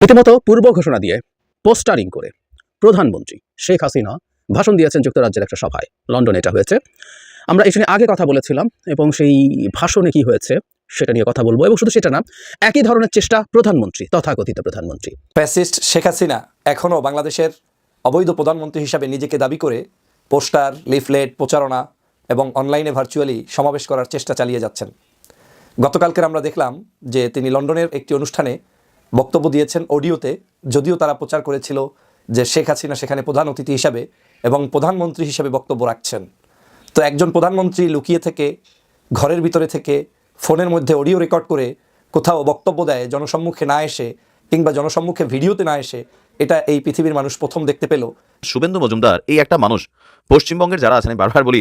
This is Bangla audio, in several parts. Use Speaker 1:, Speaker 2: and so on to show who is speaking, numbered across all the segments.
Speaker 1: রীতিমতো পূর্ব ঘোষণা দিয়ে পোস্টারিং করে প্রধানমন্ত্রী শেখ হাসিনা ভাষণ দিয়েছেন যুক্তরাজ্যের একটা সভায়। লন্ডনে এটা হয়েছে। আমরা এখানে আগে কথা বলেছিলাম এবং সেই ভাষণে কি হয়েছে সেটা নিয়ে কথা বলব। এবং শুধু সেটা না, একই ধরনের চেষ্টা প্রধানমন্ত্রী, তথাকথিত প্রধানমন্ত্রী।
Speaker 2: ফ্যাসিস্ট শেখ হাসিনা এখনও বাংলাদেশের অবৈধ প্রধানমন্ত্রী হিসাবে নিজেকে দাবি করে পোস্টার, লিফলেট, প্রচারণা এবং অনলাইনে ভার্চুয়ালি সমাবেশ করার চেষ্টা চালিয়ে যাচ্ছেন। গতকালকের আমরা দেখলাম যে তিনি লন্ডনের একটি অনুষ্ঠানে বক্তব্য দিয়েছেন অডিওতে, যদিও তারা প্রচার করেছিল যে শেখ হাসিনা সেখানে প্রধান অতিথি হিসাবে এবং প্রধানমন্ত্রী হিসাবে বক্তব্য রাখছেন। তো একজন প্রধানমন্ত্রী লুকিয়ে থেকে, ঘরের ভিতরে থেকে, ফোনের মধ্যে অডিও রেকর্ড করে কোথাও বক্তব্য দেয়, জনসম্মুখে না এসে কিংবা জনসম্মুখে ভিডিওতে না এসে এটা এই পৃথিবীর মানুষ প্রথম দেখতে পেল।
Speaker 3: শুভেন্দু মজুমদার এই একটা মানুষ। পশ্চিমবঙ্গের যারা আছেন বারবার বলি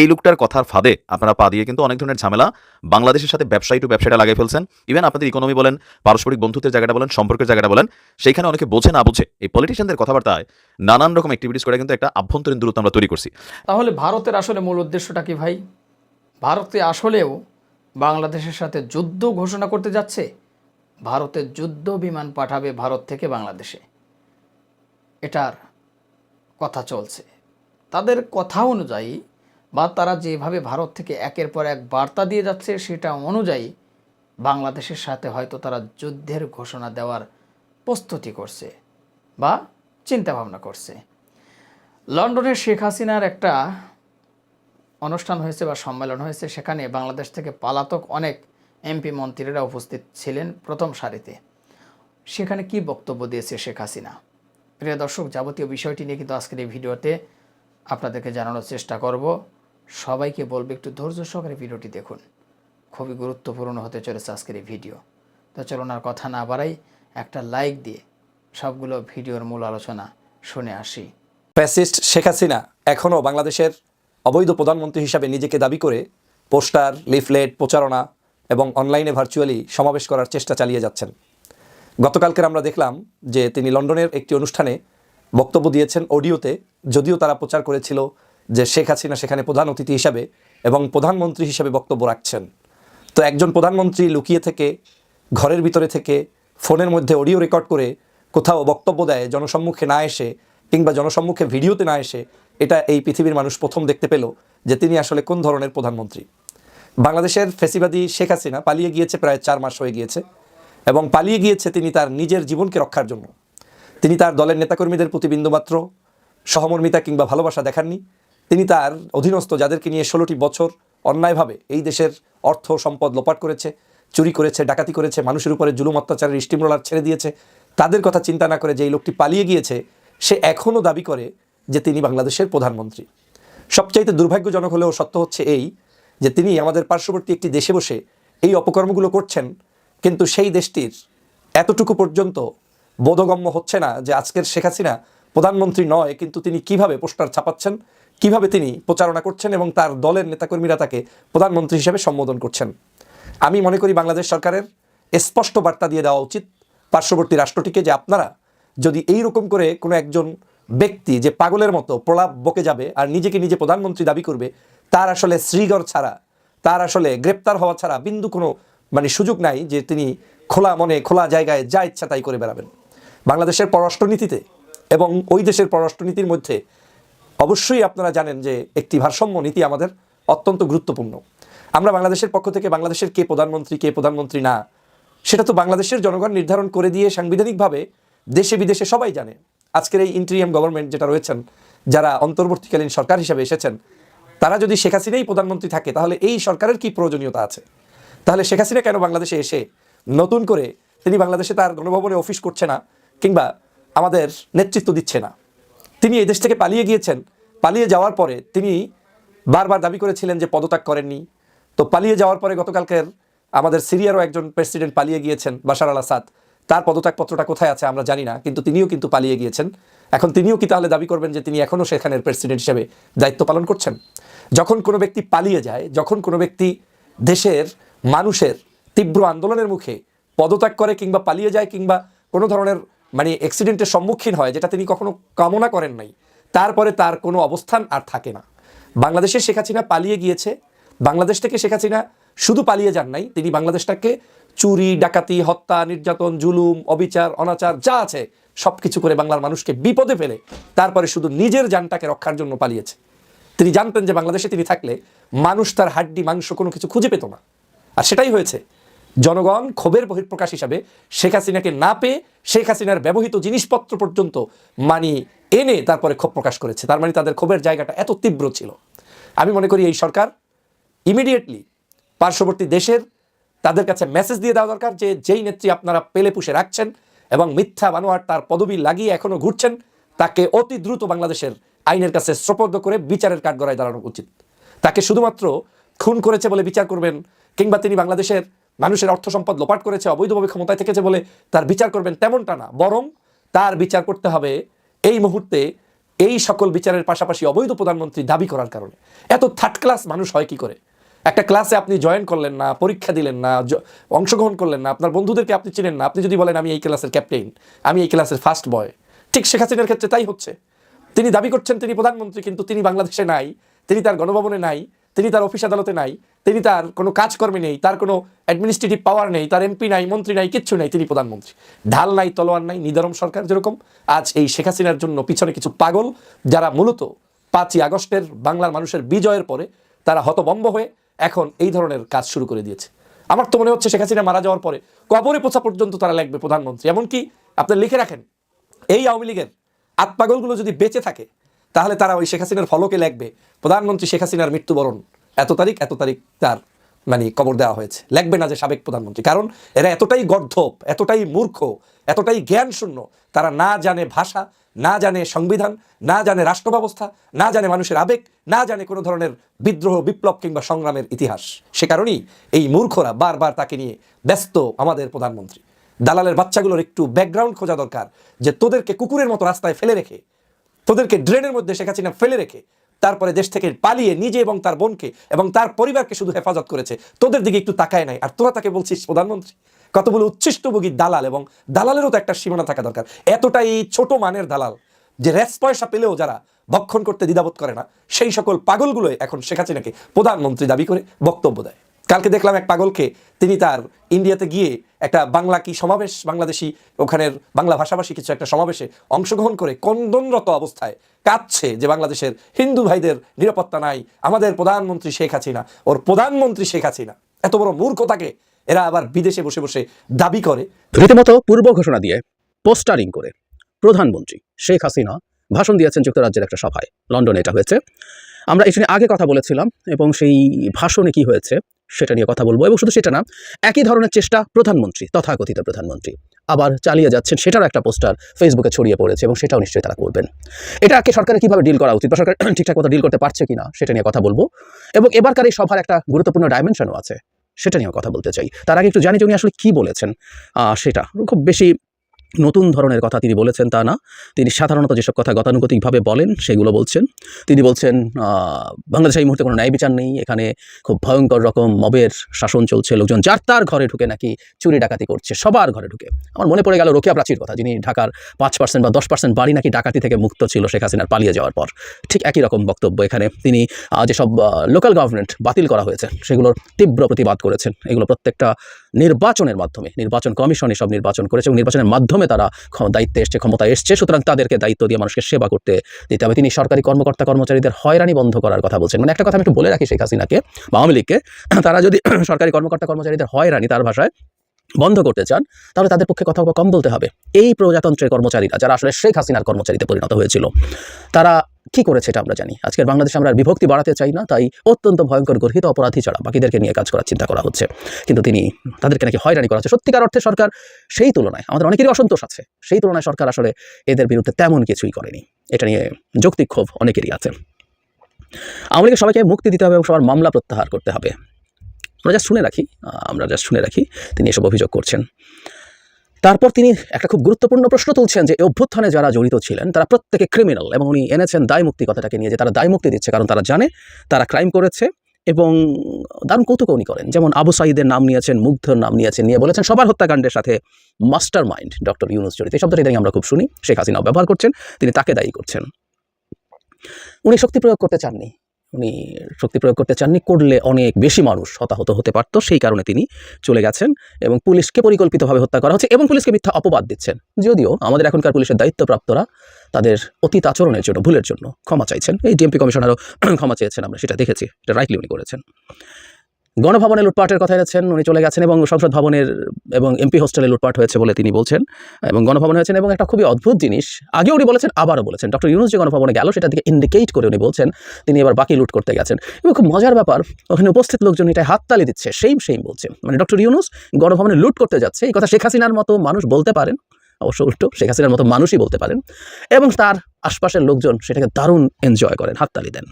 Speaker 3: এই লোকটার কথার ফাঁদে আপনারা পা দিয়ে কিন্তু অনেক ধরনের ঝামেলা বাংলাদেশের সাথে ব্যবসায়ী টু ব্যবসাটা লাগিয়ে ফেলছেন। ইভেন আপনাদের ইকোনমি বলেন পারস্পরিক বন্ধুত্বের জায়গাটা বলেন সম্পর্কের জায়গাটা বলেন সেইখানে অনেকে বোঝে না বুঝে। এই পলিটিশিয়ানদের কথাবার্তায় নানান রকম অ্যাক্টিভিটিস করে কিন্তু একটা আভ্যন্তরীণ দূরত্ব আমরা তৈরি করছি।
Speaker 4: তাহলে ভারতের আসলে মূল উদ্দেশ্যটা কি ভাই? ভারতে আসলেও বাংলাদেশের সাথে যুদ্ধ ঘোষণা করতে যাচ্ছে? ভারতের যুদ্ধ বিমান পাঠাবে ভারত থেকে বাংলাদেশে। এটার কথা চলছে। তাদের কথা অনুযায়ী বা তারা যেভাবে ভারত থেকে একের পর এক বার্তা দিয়ে যাচ্ছে সেটা অনুযায়ী বাংলাদেশের সাথে হয়তো তারা যুদ্ধের ঘোষণা দেওয়ার প্রস্তুতি করছে বা চিন্তাভাবনা করছে। লন্ডনের শেখ হাসিনার একটা অনুষ্ঠান হয়েছে বা সম্মেলন হয়েছে, সেখানে বাংলাদেশ থেকে পালাতক অনেক এমপি মন্ত্রীরা উপস্থিত ছিলেন প্রথম সারিতে। সেখানে কি বক্তব্য দিয়েছে শেখ হাসিনা? প্রিয় দর্শক, যাবতীয় বিষয়টি নিয়ে কিন্তু আজকের এই ভিডিওতে আপনাদেরকে জানানোর চেষ্টা করব। সবাইকে বলব, একটু ধৈর্য সহকারে ভিডিওটি দেখুন। খুবই গুরুত্বপূর্ণ হতে চলেছে আজকের এই ভিডিও। তো চলুন আর কথা না বাড়াই, একটা লাইক দিয়ে সবগুলো ভিডিওর মূল আলোচনা শুনে আসি।
Speaker 2: ফ্যাসিস্ট শেখ হাসিনা এখনও বাংলাদেশের অবৈধ প্রধানমন্ত্রী হিসাবে নিজেকে দাবি করে পোস্টার, লিফলেট, প্রচারণা এবং অনলাইনে ভার্চুয়ালি সমাবেশ করার চেষ্টা চালিয়ে যাচ্ছেন। গতকালকের আমরা দেখলাম যে তিনি লন্ডনের একটি অনুষ্ঠানে বক্তব্য দিয়েছেন অডিওতে, যদিও তারা প্রচার করেছিল যে শেখ হাসিনা সেখানে প্রধান অতিথি হিসাবে এবং প্রধানমন্ত্রী হিসাবে বক্তব্য রাখছেন। তো একজন প্রধানমন্ত্রী লুকিয়ে থেকে, ঘরের ভিতরে থেকে, ফোনের মধ্যে অডিও রেকর্ড করে কোথাও বক্তব্য দেয়, জনসম্মুখে না এসে কিংবা জনসম্মুখে ভিডিওতে না এসে, এটা এই পৃথিবীর মানুষ প্রথম দেখতে পেল যে তিনি আসলে কোন ধরনের প্রধানমন্ত্রী। বাংলাদেশের ফেসিবাদী শেখ হাসিনা পালিয়ে গিয়েছে প্রায় চার মাস হয়ে গিয়েছে। এবং পালিয়ে গিয়েছে তিনি তার নিজের জীবনকে রক্ষার জন্য। তিনি তার দলের নেতাকর্মীদের প্রতি বিন্দুমাত্র সহমর্মিতা কিংবা ভালোবাসা দেখাননি। তিনি তার অধীনস্থ যাদেরকে নিয়ে ষোলোটি বছর অন্যায়ভাবে এই দেশের অর্থ সম্পদ লোপাট করেছে, চুরি করেছে, ডাকাতি করেছে, মানুষের উপরে জুলুম, অত্যাচারের স্টিমরোলার ছেড়ে দিয়েছে, তাদের কথা চিন্তা না করে যে এই লোকটি পালিয়ে গিয়েছে, সে এখনও দাবি করে যে তিনি বাংলাদেশের প্রধানমন্ত্রী। সবচাইতে দুর্ভাগ্যজনক হলেও সত্য হচ্ছে এই যে তিনি আমাদের পার্শ্ববর্তী একটি দেশে বসে এই অপকর্মগুলো করছেন কিন্তু সেই দেশটির এতটুকু পর্যন্ত বোধগম্য হচ্ছে না যে আজকের শেখ হাসিনা প্রধানমন্ত্রী নয়, কিন্তু তিনি কীভাবে পোস্টার ছাপাচ্ছেন, কীভাবে তিনি প্রচারণা করছেন এবং তার দলের নেতাকর্মীরা তাকে প্রধানমন্ত্রী হিসেবে সম্বোধন করছেন। আমি মনে করি বাংলাদেশ সরকারের স্পষ্ট বার্তা দিয়ে দেওয়া উচিত পার্শ্ববর্তী রাষ্ট্রটিকে যে আপনারা যদি এই রকম করে কোনো একজন ব্যক্তি যে পাগলের মতো প্রলাপ বকে যাবে আর নিজেকে নিজে প্রধানমন্ত্রী দাবি করবে, তার আসলে শ্রীগড় ছাড়া, তার আসলে গ্রেপ্তার হওয়া ছাড়া বিন্দু কোনো মানে সুযোগ নাই যে তিনি খোলা মনে, খোলা জায়গায় যা ইচ্ছা তাই করে বেড়াবেন। বাংলাদেশের পররাষ্ট্রনীতিতে এবং ওই দেশের পররাষ্ট্রনীতির মধ্যে অবশ্যই আপনারা জানেন যে একটি ভারসাম্য নীতি আমাদের অত্যন্ত গুরুত্বপূর্ণ। আমরা বাংলাদেশের পক্ষ থেকে বাংলাদেশের কে প্রধানমন্ত্রী কে প্রধানমন্ত্রী না, সেটা তো বাংলাদেশের জনগণ নির্ধারণ করে দিয়ে সাংবিধানিকভাবে দেশে বিদেশে সবাই জানে। আজকের এই ইন্টেরিয়াম গভর্নমেন্ট যেটা রয়েছেন, যারা অন্তর্বর্তীকালীন সরকার হিসাবে এসেছেন, তারা যদি শেখ হাসিনাই প্রধানমন্ত্রী থাকে, তাহলে এই সরকারের কি প্রয়োজনীয়তা আছে? তাহলে শেখ হাসিনা কেন বাংলাদেশে এসে নতুন করে তিনি বাংলাদেশে তার গণভবনে অফিস করছে না কিংবা আমাদের নেতৃত্ব দিচ্ছে না? তিনি এই দেশ থেকে পালিয়ে গিয়েছেন। পালিয়ে যাওয়ার পরে তিনি বারবার দাবি করেছিলেন যে পদত্যাগ করেননি। তো পালিয়ে যাওয়ার পরে গতকালকের আমাদের সিরিয়ারও একজন প্রেসিডেন্ট পালিয়ে গিয়েছেন, বাশার আল আসাদ। তার পদত্যাগপত্রটা কোথায় আছে আমরা জানি না, কিন্তু তিনিও কিন্তু পালিয়ে গিয়েছেন। এখন তিনিও কি তাহলে দাবি করবেন যে তিনি এখনও সেখানের প্রেসিডেন্ট হিসেবে দায়িত্ব পালন করছেন? যখন কোনো ব্যক্তি পালিয়ে যায়, যখন কোনো ব্যক্তি দেশের মানুষের তীব্র আন্দোলনের মুখে পদত্যাগ করে কিংবা পালিয়ে যায় কিংবা কোনো ধরনের মানে অ্যাক্সিডেন্টের সম্মুখীন হয়, যেটা তিনি কখনো কামনা করেন নাই, তারপরে তার কোনো অবস্থান আর থাকে না। বাংলাদেশে শেখ হাসিনা পালিয়ে গিয়েছে, বাংলাদেশ থেকে শেখ হাসিনা শুধু পালিয়ে যান নাই, তিনি বাংলাদেশটাকে চুরি, ডাকাতি, হত্যা, নির্যাতন, জুলুম, অবিচার, অনাচার, যা আছে সব কিছু করে বাংলার মানুষকে বিপদে ফেলে, তারপরে শুধু নিজের যানটাকে রক্ষার জন্য পালিয়েছে। তিনি জানতেন যে বাংলাদেশে তিনি থাকলে মানুষ তার হাড্ডি, মাংস কোনো কিছু খুঁজে পেত না। আর সেটাই হয়েছে। জনগণ ক্ষোভের বহিঃপ্রকাশ হিসাবে শেখ হাসিনাকে না পেয়ে শেখ হাসিনার ব্যবহৃত জিনিসপত্র পর্যন্ত মানি এনে তারপরে ক্ষোভ প্রকাশ করেছে। তার মানে তাদের ক্ষোভের জায়গাটা এত তীব্র ছিল। আমি মনে করি এই সরকার ইমিডিয়েটলি পার্শ্ববর্তী দেশের তাদের কাছে মেসেজ দিয়ে দেওয়া দরকার যে, যেই নেত্রী আপনারা পেলে পুষে রাখছেন এবং মিথ্যা বানোয়ার তার পদবি লাগিয়ে এখনও ঘুরছেন, তাকে অতি দ্রুত বাংলাদেশের আইনের কাছে শ্রপদ্ধ করে বিচারের কাঠগড়ায় দাঁড়ানো উচিত। তাকে শুধুমাত্র খুন করেছে বলে বিচার করবেন কিংবা তিনি বাংলাদেশের মানুষের অর্থ সম্পদ লোপাট করেছে, অবৈধভাবে ক্ষমতায় থেকেছে বলে তার বিচার করবেন তেমনটা না। বরং তার বিচার করতে হবে এই মুহূর্তে এই সকল বিচারের পাশাপাশি অবৈধ প্রধানমন্ত্রী দাবি করার কারণে। এত থার্ড ক্লাস মানুষ হয় কি করে? একটা ক্লাসে আপনি জয়েন করলেন না, পরীক্ষা দিলেন না অংশগ্রহণ করলেন না, আপনার বন্ধুদেরকে আপনি চিনেন না, আপনি যদি বলেন, আমি এই ক্লাসের ক্যাপ্টেন আমি এই ক্লাসের ফার্স্ট বয় ঠিক শেখ হাসিনার ক্ষেত্রে তাই হচ্ছে। তিনি দাবি করছেন তিনি প্রধানমন্ত্রী, কিন্তু তিনি বাংলাদেশে নাই, তিনি তার গণভবনে নাই, তিনি তার অফিস আদালতে নাই তিনি তার কোনো কাজকর্মে নেই, তার কোনো অ্যাডমিনিস্ট্রেটিভ পাওয়ার নেই, তার এমপি নাই, মন্ত্রী নাই, কিচ্ছু নাই, তিনি প্রধানমন্ত্রী। ঢাল নাই, তলোয়ার নাই নিদারম সরকার যেরকম, আজ এই শেখ হাসিনার জন্য পিছনে কিছু পাগল যারা মূলত পাঁচই আগস্টের বাংলার মানুষের বিজয়ের পরে তারা হতবম্ব হয়ে এখন এই ধরনের কাজ শুরু করে দিয়েছে। আমার তো মনে হচ্ছে শেখ হাসিনা মারা যাওয়ার পরে কবরে পোছা পর্যন্ত তারা লাগবে প্রধানমন্ত্রী। এমনকি আপনি লিখে রাখেন, এই আওয়ামী লীগের আত্মাগলগুলো যদি বেঁচে থাকে, তাহলে তারা ওই শেখ হাসিনার ফলকে লাগবে। প্রধানমন্ত্রী শেখ হাসিনার মৃত্যুবরণ। এত তারিখ এত তারিখ তার মানে কবর দেওয়া হয়েছে। লাগবে না যে সাবেক প্রধানমন্ত্রী। কারণ এরা এতটাই গর্ধপ এতটাই মূর্খ, এতটাই জ্ঞান শূন্য তারা না জানে ভাষা, না জানে সংবিধান, না জানে রাষ্ট্র ব্যবস্থা না জানে মানুষের আবেগ, না জানে কোনো ধরনের বিদ্রোহ, বিপ্লব কিংবা সংগ্রামের ইতিহাস। সে কারণেই এই মূর্খরা বারবার তাকে নিয়ে ব্যস্ত আমাদের প্রধানমন্ত্রী। দালালের বাচ্চাগুলোর একটু ব্যাকগ্রাউন্ড খোঁজা দরকার যে তোদেরকে কুকুরের মতো রাস্তায় ফেলে রেখে, তোদেরকে ড্রেনের মধ্যে শেখ হাসিনা ফেলে রেখে তারপরে দেশ থেকে পালিয়ে নিজে এবং তার বোনকে এবং তার পরিবারকে শুধু হেফাজত করেছে। তোদের দিকে একটু তাকায় নাই। আর তোরা তাকে বলছিস, প্রধানমন্ত্রী কতগুলো উচ্ছিষ্টভোগী দালাল এবং দালালেরও তো একটা সীমানা থাকা দরকার। এতটাই ছোট মানের দালাল যে রেস পয়সা পেলেও যারা ভক্ষণ করতে দ্বিধাবোধ করে না, সেই সকল পাগলগুলোই এখন শেখ নাকি প্রধানমন্ত্রী দাবি করে বক্তব্য দেয়। কালকে দেখলাম এক পাগলকে, তিনি তার ইন্ডিয়াতে গিয়ে একটা বাংলা কি সমাবেশ, বাংলাদেশি ওখানের বাংলা ভাষাভাষী কিছু একটা সমাবেশে অংশগ্রহণ করে কন্দনরত অবস্থায় কাঁদছে যে বাংলাদেশের হিন্দু ভাইদের নিরাপত্তা নাই, আমাদের প্রধানমন্ত্রী শেখ হাসিনা, ওর প্রধানমন্ত্রী শেখ হাসিনা। এত বড় মূর্খতাকে এরা আবার বিদেশে বসে বসে দাবি করে।
Speaker 1: রীতিমতো পূর্ব ঘোষণা দিয়ে পোস্টারিং করে প্রধানমন্ত্রী শেখ হাসিনা ভাষণ দিয়েছেন যুক্তরাজ্যের একটা সভায়। লন্ডনে এটা হয়েছে। আমরা এখানে আগে কথা বলেছিলাম এবং সেই ভাষণে কি হয়েছে সেটা নিয়ে কথা বলব। এবং শুধু সেটা না, একই ধরনের চেষ্টা প্রধানমন্ত্রী, তথাকথিত প্রধানমন্ত্রী আবার চালিয়ে যাচ্ছেন। সেটারও একটা পোস্টার ফেসবুকে ছড়িয়ে পড়েছে এবং সেটাও নিশ্চয়ই তারা করবেন। এটাকে সরকারের কীভাবে ডিল করা উচিত বা সরকার ঠিকঠাক মতো ডিল করতে পারছে কিনা সেটা নিয়ে কথা বলব। এবং এবারকার এই সভার একটা গুরুত্বপূর্ণ ডাইমেনশনও আছে, সেটা নিয়েও কথা বলতে চাই। তার আগে একটু জানি যে উনি আসলে কী বলেছেন সেটা। খুব বেশি নতুন ধরনের কথা তিনি বলেছেন তা না। তিনি সাধারণত যেসব কথা গতানুগতিকভাবে বলেন, সেগুলো বলছেন। তিনি বলছেন বাংলাদেশে এই মুহূর্তে কোনো ন্যায় বিচার নেই, এখানে খুব ভয়ঙ্কর রকম মবের শাসন চলছে, লোকজন যার তার ঘরে ঢুকে নাকি চুরি ডাকাতি করছে, সবার ঘরে ঢুকে। আমার মনে পড়ে গেল রোকিয়া প্রাচীর কথা, যিনি ঢাকার পাঁচ পার্সেন্ট বা দশ পার্সেন্ট বাড়ি নাকি ডাকাতি থেকে মুক্ত ছিল, শেখ হাসিনার পালিয়ে যাওয়ার পর। ঠিক একই রকম বক্তব্য এখানে। তিনি যেসব লোকাল গভর্নমেন্ট বাতিল করা হয়েছে, সেগুলোর তীব্র প্রতিবাদ করেছেন। এগুলো প্রত্যেকটা নির্বাচনের মাধ্যমে, নির্বাচন কমিশন এসব নির্বাচন করেছে এবং নির্বাচনের মাধ্যমে তারা ক্ষ- দায়িত্বে এসছে, ক্ষমতায় এসছে। সুতরাং তাদেরকে দায়িত্ব দিয়ে মানুষকে সেবা করতে দিতে হবে। তিনি সরকারি কর্মকর্তা কর্মচারীদের হয়রানি বন্ধ করার কথা বলছেন। মানে একটা কথা আমি একটু বলে রাখি শেখ হাসিনাকে বা আওয়ামী লীগকে। তারা যদি সরকারি কর্মকর্তা কর্মচারীদের হয়রানি তার ভাষায় বন্ধ করতে চান, তাহলে তাদের পক্ষে কথা কম বলতে হবে। এই প্রজাতন্ত্রের কর্মচারীরা, যারা আসলে শেখ হাসিনার কর্মচারীতে পরিণত হয়েছিল, তারা কি করেছে এটা আমরা জানি। আজকের বাংলাদেশে আমরা বিভক্তি বাড়াতে চাই না, তাই অত্যন্ত ভয়ঙ্কর, গর্হিত অপরাধী ছাড়া বাকিদেরকে নিয়ে কাজ করার চিন্তা করা হচ্ছে। কিন্তু তিনি তাদেরকে নাকি হয়রানি করা হচ্ছে সত্যিকার অর্থে সরকার সেই তুলনায়, আমাদের অনেকেরই অসন্তোষ আছে, সেই তুলনায় সরকার আসলে এদের বিরুদ্ধে তেমন কিছুই করেনি। এটা নিয়ে যৌক্তিক ক্ষোভ অনেকেরই আছে। আওয়ামী লীগের সবাইকে মুক্তি দিতে হবে এবং সবার মামলা প্রত্যাহার করতে হবে। আমরা যা শুনে রাখি, আমরা যা শুনে রাখি, তিনি এসব অভিযোগ করছেন। তারপর তিনি একটা খুব গুরুত্বপূর্ণ প্রশ্ন তুলছেন যে অভ্যুত্থানে যারা জড়িত ছিলেন, তারা প্রত্যেকে ক্রিমিনাল এবং উনি এনেছেন দায় মুক্তি কথাটাকে নিয়ে যে, তারা দায় মুক্তি দিচ্ছে কারণ তারা জানে, তারা ক্রাইম করেছে এবং দারুণ কৌতুক উনি করেন। যেমন আবু সাইদের নাম নিয়েছেন, মুগ্ধর নাম নিয়েছেন, নিয়ে বলেছেন, সবার হত্যাকাণ্ডের সাথে মাস্টার মাইন্ড ডক্টর ইউনুস জড়িত। এই শব্দটা আমরা খুব শুনি। শেখ হাসিনাও ব্যবহার করছেন, তিনি তাকে দায়ী করছেন। উনি শক্তি প্রয়োগ করতে চাননি। উনি শক্তি প্রয়োগ করতে চাননি, করলে অনেক বেশি মানুষ হতাহত হতে পারত। সেই কারণে তিনি চলে গেছেন এবং পুলিশকে পরিকল্পিতভাবে হত্যা করা হচ্ছে এবং পুলিশকে মিথ্যা অপবাদ দিচ্ছেন। যদিও আমাদের এখনকার পুলিশের দায়িত্বপ্রাপ্তরা তাদের অতীত আচরণের জন্য, ভুলের জন্য ক্ষমা চাইছেন। এই ডিএমপি কমিশনারও ক্ষমা চেয়েছেন, আমরা সেটা দেখেছি, এটা রাইটলি উনি করেছেন। গণভবনে লুটপাটের কথা এনেছেন উনি চলে গেছেন এবং সংসদ ভবনের এবং এমপি হোস্টেলে লুটপাট হয়েছে বলে তিনি বলছেন। এবং গণভবনে হয়েছেন এবং একটা খুবই অদ্ভুত জিনিস আগে উনি বলেছেন, আবারও বলেছেন। ডক্টর ইউনুস যে গণভবনে গেল, সেটা থেকে ইন্ডিকেট করে উনি বলছেন, তিনি এবার বাকি লুট করতে গেছেন। এবং খুব মজার ব্যাপার, ওখানে উপস্থিত লোকজন এটা হাততালি দিচ্ছে সেইম সেইম বলছে। মানে ডক্টর ইউনুস গণভবনে লুট করতে যাচ্ছে, এই কথা শেখ হাসিনার মতো মানুষ বলতে পারেন, অবশ্য উল্টো, শেখ হাসিনার মতো মানুষই বলতে পারেন। এবং তার আশপাশের লোকজন সেটাকে দারুণ এনজয় করেন, হাততালি দেন।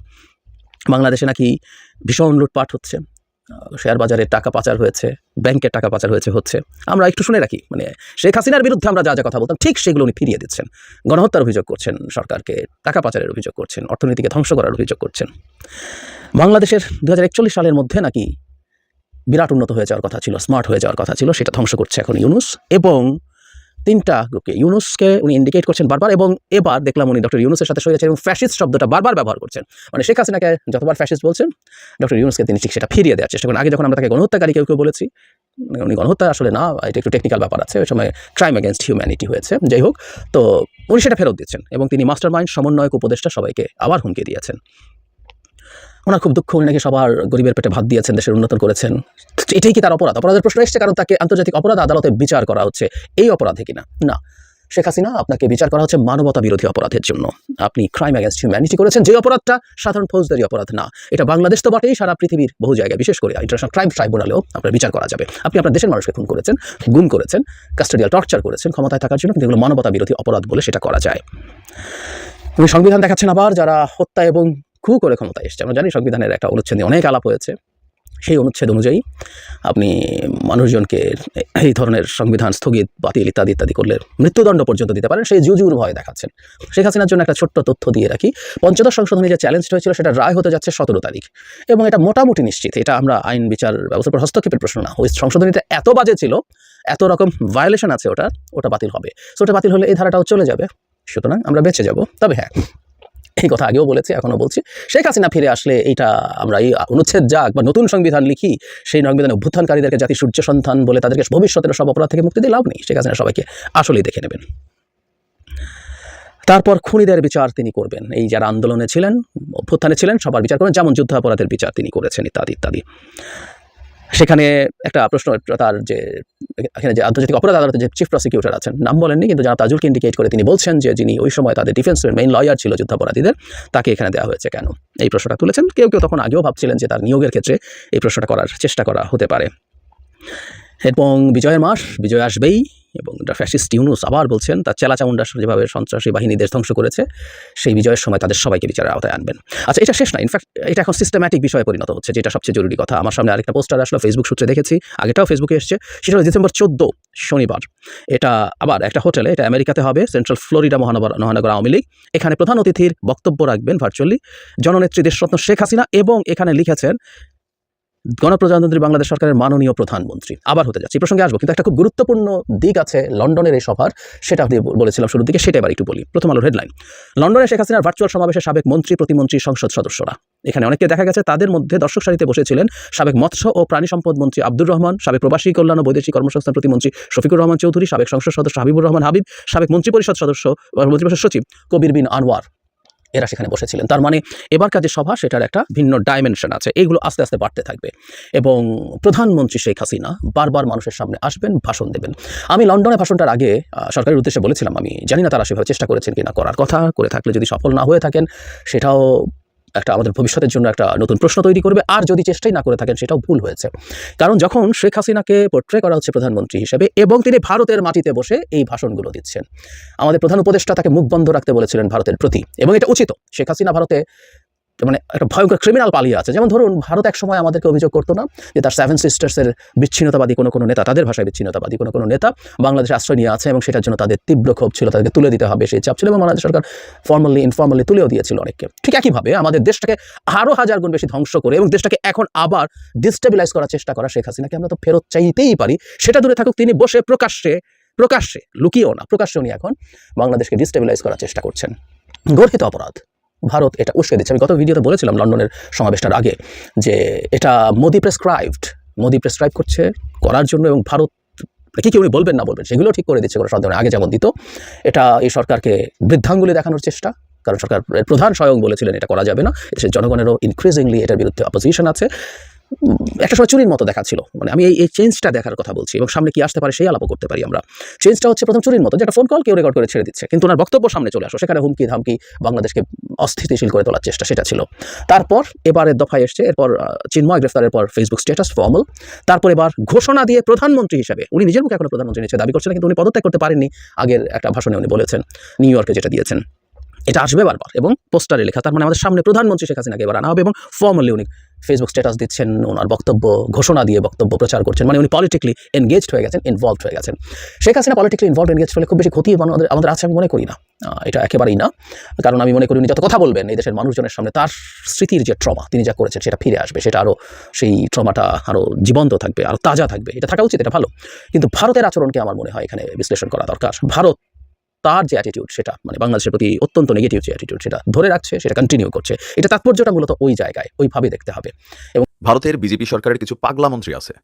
Speaker 1: বাংলাদেশে নাকি ভীষণ লুটপাট হচ্ছে। শেয়ার বাজারে টাকা পাচার হয়েছে ব্যাংকের টাকা পাচার হয়েছে, হচ্ছে। আমরা একটু শুনে রাখি মানে শেখ হাসিনার বিরুদ্ধে আমরা যা যা কথা বলতাম, ঠিক সেগুলো উনি ফিরিয়ে দিচ্ছেন। গণহত্যার অভিযোগ করছেন সরকারকে, টাকা পাচারের অভিযোগ করছেন, অর্থনীতিকে ধ্বংস করার অভিযোগ করছেন। বাংলাদেশের দু হাজার একচল্লিশ সালের মধ্যে নাকি বিরাট উন্নত হয়ে যাওয়ার কথা ছিল স্মার্ট হয়ে যাওয়ার কথা ছিল, সেটা ধ্বংস করছে এখন ইউনুস এবং তিনটা গ্রুপকে, ইউনুসকে উনি ইন্ডিকেট করছেন বারবার এবং এবার দেখলাম উনি ডক্টর ইউনুসের সাথে সরিয়েছেন এবং ফ্যাসিস্ট শব্দটা বারবার ব্যবহার করছেন। মানে শেখ হাসিনাকে যতবার ফ্যাসিস্ট বলছেন, ডক্টর ইউনুসকে তিনি ঠিক সেটা ফিরিয়ে দেওয়ার চেষ্টা করেন। আগে যখন আমরা তাকে গণহত্যাকারী কেউ কেউ বলেছি মানে উনি গণহত্যা আসলে না, এটা একটু টেকনিক্যাল ব্যাপার আছে, ওই সময় ক্রাইম এগেনস্ট হিউম্যানিটি হয়েছে, যাই হোক, তো উনি সেটা ফেরত দিচ্ছেন এবং তিনি মাস্টার মাইন্ড সমন্বয়ক, উপদেষ্টা সবাইকে আবার হুমকি দিয়েছেন। ওনার খুব দুঃখ, উনি নাকি সবার গরিবের পেটে ভাত দিয়েছেন, দেশের উন্নতন করেছেন। এটাই কি তার অপরাধ? অপরাধের প্রশ্ন এসছে কারণ তাকে আন্তর্জাতিক অপরাধ আদালতে বিচার করা হচ্ছে। এই অপরাধে কিনা না? শেখ হাসিনা, আপনাকে বিচার করা হচ্ছে মানবতা বিরোধী অপরাধের জন্য। আপনি ক্রাইম অ্যাগেন্স্ট হিউম্যানিটি করেছেন, যে অপরাধটা সাধারণ ফৌজদারি অপরাধ না। এটা বাংলাদেশ তো বটেই, সারা পৃথিবীর বহু জায়গায়, বিশেষ করে ইন্টারন্যাশনাল ক্রাইম ট্রাইব্যুনালেও আপনার বিচার করা যাবে। আপনি আপনার দেশের মানুষকে খুন করেছেন, গুম করেছেন কাস্টোডিয়াল টর্চার করেছেন, ক্ষমতায় থাকার জন্য কিন্তু এগুলো মানবতা বিরোধী অপরাধ বলে সেটা করা যায়। উনি সংবিধান দেখাচ্ছেন আবার যারা হত্যা এবং খু করে ক্ষমতায় এসছে। আমরা জানি সংবিধানের একটা অনুচ্ছেদ অনেক আলাপ হয়েছে। সেই অনুচ্ছেদ অনুযায়ী আপনি মানুষজনকে এই ধরনের সংবিধান স্থগিত, বাতিল ইত্যাদি ইত্যাদি করলে মৃত্যুদণ্ড পর্যন্ত দিতে পারেন। সেই জুজুর ভয় দেখাচ্ছেন। শেখ হাসিনার জন্য একটা ছোট্ট তথ্য দিয়ে রাখি। পঞ্চদশ সংশোধনী যে চ্যালেঞ্জটা হয়েছিল, সেটা রায় হতে যাচ্ছে সতেরো তারিখ। এবং এটা মোটামুটি নিশ্চিত। এটা আমরা আইন, বিচার ব্যবস্থার হস্তক্ষেপের প্রশ্ন না। ওই সংশোধনীটা এত বাজে ছিল, এত রকম ভায়োলেশন আছে ওটা ওটা বাতিল হবে। সো ওটা বাতিল হলে এই ধারাটাও চলে যাবে। সুতরাং আমরা বেঁচে যাব। তবে হ্যাঁ এই কথা আগেও বলেছি, এখনও বলছি। শেখ হাসিনা ফিরে আসলে এইটা আমরা এই অনুচ্ছেদ যাক বা নতুন সংবিধান লিখি, সেই সংবিধানে অভ্যুত্থানকারীদেরকে জাতি সূর্য সন্তান বলে তাদেরকে ভবিষ্যতের সব অপরাধ থেকে মুক্তি দিয়ে লাভ নেই। শেখ হাসিনা সবাইকে আসলেই দেখে নেবেন। তারপর খুনিদের বিচার তিনি করবেন। এই যারা আন্দোলনে ছিলেন, অভ্যুত্থানে ছিলেন, সবার বিচার করবেন যেমন যুদ্ধাপরাধের বিচার তিনি করেছেন, ইত্যাদি ইত্যাদি। সেখানে একটা প্রশ্ন তার যে, এখানে যে আন্তর্জাতিক অপরাধ আদালতে যে চিফ প্রসিকিউটর আছেন, নাম বলেননি, কিন্তু যারা তাজুলকে ইন্ডিকেট করে তিনি বলছেন যে, যিনি ওই সময় তাদের ডিফেন্সের মেইন লয়ার ছিল যুদ্ধাপরাধীদের, তাকে এখানে দেওয়া হয়েছে কেন? এই প্রশ্নটা তুলেছেন। কেউ কেউ তখন আগেও ভাবছিলেন যে, তার নিয়োগের ক্ষেত্রে এই প্রশ্নটা করার চেষ্টা করা হতে পারে। এবং বিজয়ের মাস, বিজয় আসবেই এবং ফ্যাসিস্ট ইউনুস আবার বলছেন, তার চেলা চেলাচামুন্ডা যেভাবে সন্ত্রাসী বাহিনীদের ধ্বংস করেছে, সেই বিজয়ের সময় তাদের সবাইকে বিচারের আওতায় আনবেন। আচ্ছা এটা শেষ না। ইনফ্যাক্ট এটা এখন সিস্টেম্যাটিক বিষয়ে পরিণত হচ্ছে, যেটা সবচেয়ে জরুরি কথা। আমার সামনে আরেকটা পোস্টার আসলো ফেসবুক সূত্রে দেখেছি, আগেটাও ফেসবুকে এসছে, সেটা ডিসেম্বর চোদ্দ, শনিবার। এটা আবার একটা হোটেলে, এটা আমেরিকাতে হবে সেন্ট্রাল ফ্লোরিডা মহানগর মহানগর আওয়ামী লীগ। এখানে প্রধান অতিথির বক্তব্য রাখবেন ভার্চুয়ালি জননেত্রী দেশরত্ন শেখ হাসিনা এবং এখানে লিখেছেন গণপ্রজাতন্ত্রী বাংলাদেশ সরকারের মাননীয় প্রধানমন্ত্রী। আবার হতে যাচ্ছে প্রসঙ্গে আসব, কিন্তু একটা খুব গুরুত্বপূর্ণ দিক আছে লন্ডনের এই সভার, সেটা বলেছিলাম শুরুর দিকে, সেটা এবার একটু বলি। প্রথম আলোর হেডলাইন লন্ডনে শেখ হাসিনার ভার্চুয়াল সমাবেশে সাবেক মন্ত্রী, প্রতিমন্ত্রী, সংসদ সদস্যরা। এখানে অনেকে দেখা গেছে, তাদের মধ্যে দর্শক সারিতে বসেছিলেন সাবেক মৎস্য ও প্রাণী সম্পদ মন্ত্রী আব্দুর রহমান, সাবেক প্রবাসী কল্যাণ ও বৈদেশিক কর্মসংস্থান প্রতিমন্ত্রী শফিকুর রহমান চৌধুরী, সাবেক সংসদ সদস্য হাবিবুর রহমান হাবিব, সাবেক মন্ত্রী পরিষদ সদস্য, মন্ত্রিপরিষদ সচিব কবির বিন আনোয়ার। এরা সেখানে বসেছিলেন। তার মানে এবার কাজে সভা, সেটার একটা ভিন্ন ডাইমেনশন আছে। এইগুলো আস্তে আস্তে বাড়তে থাকবে। এবং প্রধানমন্ত্রী শেখ হাসিনা বারবার মানুষের সামনে আসবেন, ভাষণ দেবেন। আমি লন্ডনে ভাষণটার আগে সরকারের উদ্দেশ্যে বলেছিলাম আমি, জানি না তারা সেভাবে চেষ্টা করেছেন কিনা, করার কথা, করে থাকলে যদি সফল না হয়ে থাকেন, সেটাও একটা আমাদের ভবিষ্যতের জন্য একটা নতুন প্রশ্ন তৈরি করবে। আর যদি চেষ্টাই না করে থাকেন, সেটাও ভুল হয়েছে। কারণ যখন শেখ হাসিনাকে পোর্ট্রে করা হচ্ছে প্রধানমন্ত্রী হিসেবে এবং তিনি ভারতের মাটিতে বসে এই ভাষণগুলো দিচ্ছেন, আমাদের প্রধান উপদেষ্টা তাকে মুখ বন্ধ রাখতে বলেছিলেন ভারতের প্রতি। এবং এটা উচিত। শেখ হাসিনা ভারতে মানে একটা ভয়ঙ্কর ক্রিমিনাল পালিয়ে আছে। যেমন ধরুন, ভারত একসময় আমাদেরকে অভিযোগ করতো না যে তার সেভেন সিস্টার্সের বিচ্ছিন্নতাবাদী কোনো কোনো নেতা, তাদের ভাষায় বিচ্ছিন্নতাবাদী কোনো কোনো নেতা বাংলাদেশে আশ্রয় নিয়ে আছে এবং সেটার জন্য তাদের তীব্র ক্ষোভ ছিল, তাদেরকে তুলে দিতে হবে সেই চাপ ছিল এবং বাংলাদেশ সরকার ফর্মালি ইনফর্মালি তুলেও দিয়েছিল অনেককে। ঠিক একইভাবে আমাদের দেশটাকে আরও হাজার গুণ বেশি ধ্বংস করে এবং দেশটাকে এখন আবার ডিস্টেবিলাইজ করার চেষ্টা করা শেখ হাসিনাকে আমরা তো ফেরত চাইতেই পারি। সেটা দূরে থাকুক, তিনি বসে প্রকাশ্যে প্রকাশ্যে, লুকিয়েও না প্রকাশ্যে উনি এখন বাংলাদেশকে ডিস্টেবিলাইজ করার চেষ্টা করছেন। গর্হিত অপরাধ। ভারত এটা উস্কে দিচ্ছে। আমি গত ভিডিওতে বলেছিলাম লন্ডনের সমাবেশটার আগে যে এটা মোদি প্রেসক্রাইবড মোদি প্রেসক্রাইব করছে করার জন্য এবং ভারত কী কী উনি বলবেন না বলবেন, সেগুলো ঠিক করে দিচ্ছে কোনো সন্দেহ আগে যেমন দিত, এটা এই সরকারকে বৃদ্ধাঙ্গুলি দেখানোর চেষ্টা, কারণ সরকার প্রধান স্বয়ং বলেছিলেন এটা করা যাবে না। সে জনগণেরও ইনক্রিজিংলি এটার বিরুদ্ধে অপোজিশন আছে। একটা সময় চুরির মতো দেখাচ্ছিল মানে আমি এই চেঞ্জটা দেখার কথা বলছি এবং সামনে কি আসতে পারে সেই আলাপ করতে পারি আমরা। চেঞ্জটা হচ্ছে প্রথম চুরির মতো যেটা ফোন কল কেউ রেকর্ড করে ছেড়ে দিচ্ছে। কিন্তু ওনার বক্তব্য সামনে চলে আসো সেখানে হুমকি ধামকি বাংলাদেশকে অস্থিতিশীল করে তোলার চেষ্টা সেটা ছিল। তারপর এবারের দফায় এসছে। এরপর চিন্ময় গ্রেফতারের পর ফেসবুক স্ট্যাটাস ফর্মাল তারপর এবার ঘোষণা দিয়ে প্রধানমন্ত্রী হিসেবে, উনি নিজের মুখে এখনও প্রধানমন্ত্রী হিসেবে দাবি করছেন কিন্তু উনি পদত্যাগ করতে পারেননি আগের একটা ভাষণে উনি বলেছেন। নিউ ইয়র্কে যেটা দিয়েছেন। এটা আসবে বারবার এবং পোস্টারে লেখা। তার মানে আমাদের সামনে প্রধানমন্ত্রী শেখ হাসিনাকে এবার আনা হবে এবং ফর্মালি উনি ফেসবুক স্ট্যাটাস দিচ্ছেন, ওনার বক্তব্য, ঘোষণা দিয়ে বক্তব্য প্রচার করছেন মানে উনি পলিটিক্যালি এনগেজড হয়ে গেছেন ইনভলভড হয়ে গেছেন। Sheikh Hasina politically involve engage হলে খুব বেশি ক্ষতি আমাদের আমাদের আছে আমি মনে করি না। এটা একেবারেই না। কারণ আমি মনে করি উনি যত কথা বলবেন, এই দেশের মানুষজনের সামনে তার স্মৃতির যে ট্রমা তিনি যা করেছেন সেটা ফিরে আসবে, সেটা আরও সেই ট্রমাটা আরও জীবন্ত থাকবে আরও তাজা থাকবে, এটা থাকা উচিত, এটা ভালো। কিন্তু ভারতের আচরণকে আমার মনে হয় এখানে বিশ্লেষণ করা দরকার। ভারত তার যে অ্যাটিটিউড সেটা মানে বাংলাদেশের প্রতি অত্যন্ত নেগেটিভ যে অ্যাটিটিউড সেটা ধরে রাখছে, সেটা কন্টিনিউ করছে। এটা তাৎপর্যটা মূলত ওই জায়গায়, ওইভাবে দেখতে হবে।
Speaker 3: এবং ভারতের বিজেপি সরকারের কিছু পাগলা মন্ত্রী আছে।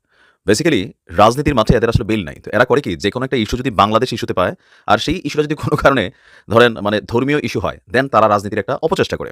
Speaker 3: বেসিক্যালি রাজনীতির মাঠে এদের আসলে বেল নাই। তো এরা করে কি, যে কোনো একটা ইস্যু যদি বাংলাদেশ ইস্যুতে পায়, আর সেই ইস্যুটা যদি কোনো কারণে, ধরেন মানে ধর্মীয় ইস্যু হয় দেন তারা রাজনীতির একটা অপচেষ্টা করে।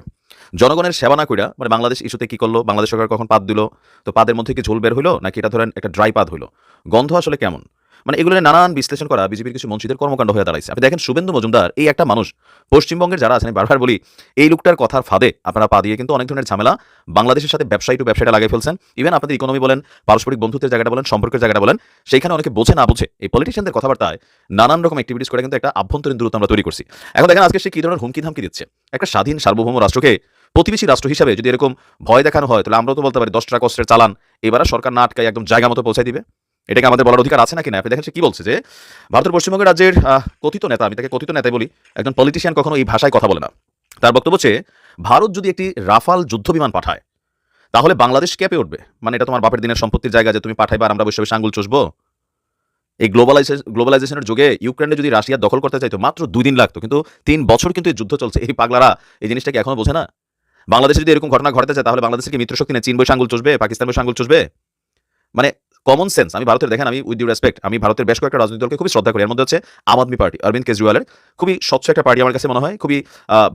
Speaker 3: জনগণের সেবা না কইরা মানে বাংলাদেশ ইস্যুতে কি করল? বাংলাদেশ সরকার কখন পাদ দিল? তো পাদের মধ্যে কি ঝোল বের হইল? নাকি এটা ধরেন একটা ড্রাই পাদ হইল? গন্ধ আসলে কেমন? মানে এগুলো নানান বিশ্লেষণ করা বিজেপির কিছু মন্ত্রীদের কর্মকাণ্ড হয়ে দাঁড়াইছে। আপনি দেখেন শুভেন্দু মজুমদার, এই একটা মানুষ, পশ্চিমবঙ্গের যারা আছেন বারবার বলি, এই লোকটার কথার ফাঁদে আপনারা পা দিয়ে কিন্তু অনেক ধরনের ঝামেলা বাংলাদেশের সাথে ব্যবসায়ী টু ব্যবসাটা লাগিয়ে ফেলছেন। ইভেন আপনাদের ইকোনমি বলেন, পারস্পরিক বন্ধুত্বের জায়গাটা বলেন, সম্পর্কের জায়গাটা বলেন, সেইখানে অনেকে বোঝে না বুঝে। এই পলিটিশিয়ানদের কথাবার্তায় নানান রকম অ্যাক্টিভিটিস করে কিন্তু একটা আভ্যন্তরীণ দূরত্ব আমরা তৈরি করছি। এখন দেখেন আজকে সে কি ধরনের হুমকি ধামকি দিচ্ছে? একটা স্বাধীন সার্বভৌম রাষ্ট্রকে প্রতিবেশী রাষ্ট্র হিসাবে যদি এরকম ভয় দেখানো হয়, তাহলে আমরাও তো বলতে পারি দশ টাকা কষ্টের চালান, এবার সরকার না আটকায় একদম জায়গা মতো পৌঁছায় দিবে। এটাকে আমাদের বলার অধিকার আছে নাকি না? আপনি দেখেন সে কি বলছে যে, ভারতের পশ্চিমবঙ্গের রাজ্যের কথিত নেতা, আমি তাকে কথিত নেতাই বলি, একজন পলিটিশিয়ান কখনো এই ভাষায় কথা বলে না। তার বক্তব্য হচ্ছে, ভারত যদি একটি রাফাল যুদ্ধ বিমান পাঠায়, তাহলে বাংলাদেশ কেঁপে উঠবে। মানে এটা তোমার বাপের দিনের সম্পত্তির জায়গা যে তুমি পাঠাইবা আর আমরা বসে আঙ্গুল চষবো? এই গ্লোবালাইজেশন গ্লোবালাইজেশনের যুগে ইউক্রেনে যদি রাশিয়া দখল করতে চাইতো, মাত্র দুই দিন লাগতো। কিন্তু তিন বছর কিন্তু এই যুদ্ধ চলছে। এই পাগলারা এই জিনিসটাকে এখনও বোঝে না। বাংলাদেশে যদি এরকম ঘটনা ঘটাতে চায়, তাহলে বাংলাদেশের কি মিত্রশক্তি নেই চীন বসে আঙ্গুল চষবে, পাকিস্তান বসে আঙ্গুল চষবে? মানে কমন সেন্স আমি ভারতের, দেখেন আমি উইথ ডিউ রেসপেক্ট আমি ভারতের বেশ কয়েকটা রাজনৈতিক দলকে খুবই শ্রদ্ধা করি। এর মধ্যে হচ্ছে আম আদমি পার্টি, অরবিন্দ কেজরিওয়ালের। খুবই স্বচ্ছ একটা পার্টি আমার কাছে মনে হয়। খুবই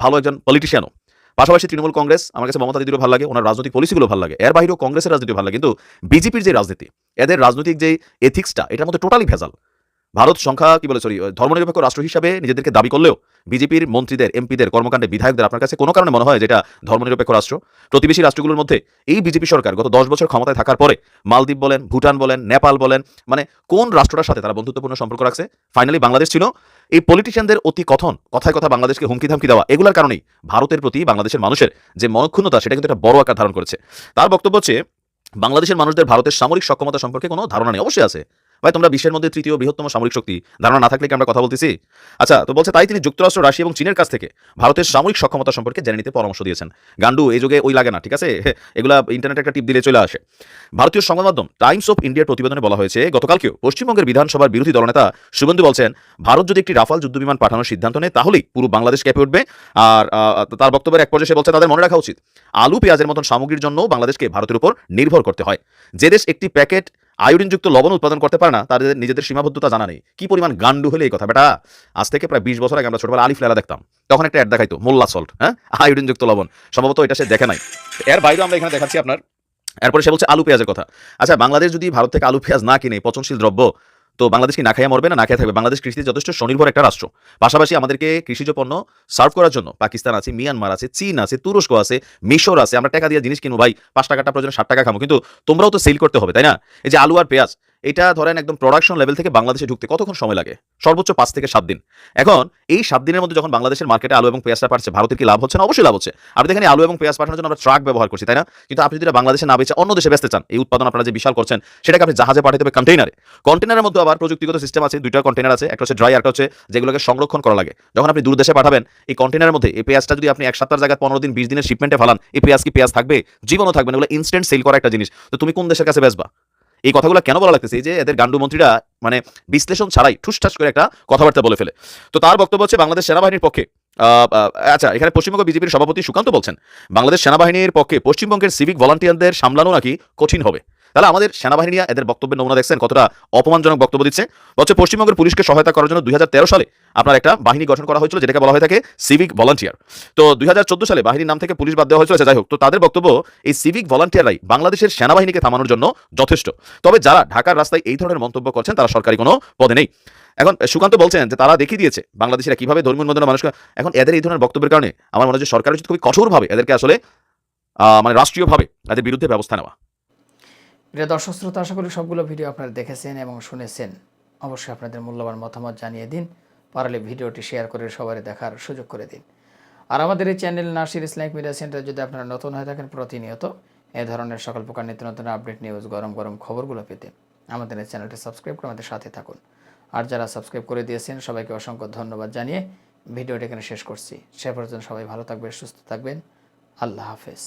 Speaker 3: ভালো একজন পলিটিশিয়ানও পাশাপাশি তৃণমূল কংগ্রেস, আমার কাছে মমতা দিদিরও ভালো লাগে, ওনার রাজনৈতিক পলিসিগুলো ভালো লাগে। এর বাইরেও কংগ্রেসের রাজনীতি ভালো লাগে। কিন্তু বিজেপির যে রাজনীতি, এদের রাজনৈতিক যে এথিক্সটা এটার মধ্যে টোটালি ভেজাল। ভারত সংখ্যা, কি বলে সরি ধর্মনিরপেক্ষ রাষ্ট্র হিসাবে নিজেদেরকে দাবি করলেও বিজেপির মন্ত্রীদের, এমপিদের কর্মকাণ্ডে বিধায়কদের আপনার কাছে কোনো কারণে মনে হয় যেটা ধর্মনিরপেক্ষ রাষ্ট্র? প্রতিবেশী রাষ্ট্রগুলোর মধ্যে এই বিজেপি সরকার গত দশ বছর ক্ষমতায় থাকার পরে মালদ্বীপ বলেন, ভুটান বলেন, নেপাল বলেন মানে কোন রাষ্ট্রটার সাথে তারা বন্ধুত্বপূর্ণ সম্পর্ক রাখছে? ফাইনালি বাংলাদেশ ছিল। এই পলিটিশিয়ানদের অতি কথন, কথায় কথা বাংলাদেশকে হুমকি ধামকি দেওয়া, এগুলোর কারণেই ভারতের প্রতি বাংলাদেশের মানুষের যে মনক্ষুণ্ণতা সেটা কিন্তু একটা বড় আকার ধারণ করেছে। তার বক্তব্য হচ্ছে, বাংলাদেশের মানুষদের ভারতের সামরিক সক্ষমতা সম্পর্কে কোনো ধারণা নেই। অবশ্যই আছে। ভাই, তোমরা বিশ্বের মধ্যে তৃতীয় বৃহত্তম সামরিক শক্তি। ধারণা না থাকলে কি আমরা কথা বলতেছি? আচ্ছা তো বলছে তাই তিনি যুক্তরাষ্ট্র, রাশিয়া এবং চীনের কাছ থেকে ভারতের সামরিক সক্ষমতা সম্পর্কে জেনে নিতে পরামর্শ দিয়েছেন। গান্ডু, এই যুগে ওই লাগে না, ঠিক আছে? এগুলা ইন্টারনেটে একটা টিপ দিলে চলে আসে। ভারতীয় সংবাদ মাধ্যম টাইমস অফ ইন্ডিয়ার প্রতিবেদনে বলা হয়েছে, গতকালকেও পশ্চিমবঙ্গের বিধানসভার বিরোধী দলনেতা শুভেন্দু বলছেন, ভারত যদি একটি রাফাল যুদ্ধবিমান পাঠানোর সিদ্ধান্ত নেয়, তাহলেই পুরো বাংলাদেশ কেঁপে উঠবে। আর তার বক্তব্যের এক পর্যায়ে সে বলছে, তাদের মনে রাখা উচিত, আলু, পেঁয়াজের মতন সামগ্রীর জন্য বাংলাদেশকে ভারতের উপর নির্ভর করতে হয়। যে দেশ একটি প্যাকেট আয়োডিনযুক্ত লবণ উৎপাদন করতে পারে না, তাদের নিজেদের সীমাবদ্ধতা জানা নেই। কি পরিমাণ গান্ডু হলে এই কথা? বেটা, আজ থেকে প্রায় বিশ বছর আগে আমরা ছোটবেলা আলিফ লেলা দেখতাম। তখন একটা অ্যাড দেখাইতো, মোল্লা সল্ট হ্যাঁ? আয়োডিনযুক্ত লবণ। সম্ভবত এটা সে দেখে নাই। এর বাইরেও আমরা এখানে দেখাচ্ছি আপনার। এরপরে সে বলছে আলু পেঁয়াজের কথা। আচ্ছা বাংলাদেশ যদি ভারত থেকে আলু পেঁয়াজ না কিনে পচনশীল দ্রব্য তো বাংলাদেশ কি না খাইয়া মরবে না না খেয়ে থাকবে? বাংলাদেশ কৃষিতে যথেষ্ট স্বনির্ভর একটা রাষ্ট্র। পাশাপাশি আমাদেরকে কৃষিজ পণ্য সার্ভ করার জন্য পাকিস্তান আছে, মিয়ানমার আছে, চীন আছে, তুরস্ক আছে, মিশর আছে। আমরা টাকা দিয়ে জিনিস কিনবো। ভাই, পাঁচ টাকাটা প্রয়োজন ষাট টাকা খাব কিন্তু তোমরাও তো সেল করতে হবে, তাই না? এই যে আলু আর পেঁয়াজ এটা ধরেন একদম প্রোডাকশন লেভেল থেকে বাংলাদেশে ঢুকতে কতক্ষণ সময় লাগে? সর্বোচ্চ পাঁচ থেকে সাত দিন। এখন এই সাত দিনের মধ্যে যখন বাংলাদেশের মার্কেটে আলু এবং পেঁয়াজটা পাচ্ছে ভারতের কি লাভ হচ্ছে না? অবশ্যই লাভ হচ্ছে। আপনি দেখেন আলু এবং পেঁয়াজ পাঠানোর জন্য আমরা ট্রাক ব্যবহার করছি, তাই না? কিন্তু আপনি যদি বাংলাদেশে না বেচে অন্য দেশে বেচতে চান, এই উৎপাদন আপনারা যে বিশাল করছেন, সেটাকে আপনি জাহাজে পাঠাতে হবে কন্টেইনারে কন্টেনারের মধ্যে আবার প্রযুক্তিগত সিস্টেম আছে, দুইটা কন্টেনার আছে, একটা হচ্ছে ড্রাই একটা হচ্ছে যেগুলোকে সংরক্ষণ করা লাগে। যখন আপনি দূর দেশে পাঠাবেন, এই কন্টেনারের মধ্যে এই পেঁয়াজটা যদি আপনি এক সপ্তাহের জায়গায় পনেরো দিন, বিশ দিনের শিপমেন্টে ফেলান, এই পেঁয়াজ কি পেঁয়াজ থাকবে? জীবনও থাকবে না, এগুলো ইনস্ট্যান্ট সেল করা একটা জিনিস। তো তুমি কোন দেশের কাছে বেচবা? এই কথাগুলো কেন বলা লাগতেছে? যে এদের গান্ডু মন্ত্রীরা মানে বিশ্লেষণ ছাড়াই ঠুসঠাস করে একটা কথাবার্তা বলে ফেলে। তো তার বক্তব্য হচ্ছে বাংলাদেশ সেনাবাহিনীর পক্ষে আচ্ছা এখানে পশ্চিমবঙ্গ বিজেপির সভাপতি সুকান্ত বলছেন, বাংলাদেশ সেনাবাহিনীর পক্ষে পশ্চিমবঙ্গের সিভিক ভলান্টিয়ারদের সামলানো নাকি কঠিন হবে? তাহলে আমাদের সেনাবাহিনী এদের বক্তব্যের নমুনা দেখছেন কতটা অপমানজনক বক্তব্য দিচ্ছে। বলছে পশ্চিমবঙ্গের পুলিশকে সহায়তা করার জন্য দুই হাজার তেরো সালে আপনার একটা বাহিনী গঠন করা হয়েছিল যেটাকে বলা হয়ে থাকে সিভিক ভলান্টিয়ার তো দুই হাজার চোদ্দ সালে বাহিনীর নাম থেকে পুলিশ বাদ দেওয়া হয়েছিল আচ্ছা, যাই হোক। তো তাদের বক্তব্য এই সিভিক ভলান্টিয়াররাই বাংলাদেশের সেনাবাহিনীকে থামানোর জন্য যথেষ্ট। তবে যারা ঢাকার রাস্তায় এই ধরনের মন্তব্য করছেন তারা সরকারি কোনো পদে নেই। এখন সুকান্ত বলছেন যে তারা দেখিয়ে দিয়েছে বাংলাদেশিরা কীভাবে ধর্মীয় উন্মোদনা মানুষকে এখন এদের এই ধরনের বক্তব্যের কারণে আমার মনে হয় যে সরকার উচিত খুবই কঠোরভাবে এদেরকে আসলে মানে রাষ্ট্রীয়ভাবে তাদের বিরুদ্ধে ব্যবস্থা নেওয়া।
Speaker 4: প্রিয় দর্শক, শ্রোতা, আশা করি সবগুলো ভিডিও আপনারা দেখেছেন এবং শুনেছেন। অবশ্যই আপনাদের মূল্যবান মতামত জানিয়ে দিন, পারলে ভিডিওটি শেয়ার করে সবারই দেখার সুযোগ করে দিন। আর আমাদের এই চ্যানেল নার্সির ইসলামিক মিডিয়া সেন্টার যদি আপনারা নতুন হয়ে থাকেন প্রতিনিয়ত, এ ধরনের সকল প্রকার নিত্য নতুন আপডেট, নিউজ, গরম গরম খবরগুলো পেতে আমাদের এই চ্যানেলটি সাবস্ক্রাইব করে আমাদের সাথে থাকুন। আর যারা সাবস্ক্রাইব করে দিয়েছেন, সবাইকে অসংখ্য ধন্যবাদ জানিয়ে ভিডিওটি এখানে শেষ করছি। সে পর্যন্ত সবাই ভালো থাকবেন, সুস্থ থাকবেন। আল্লাহ হাফেজ।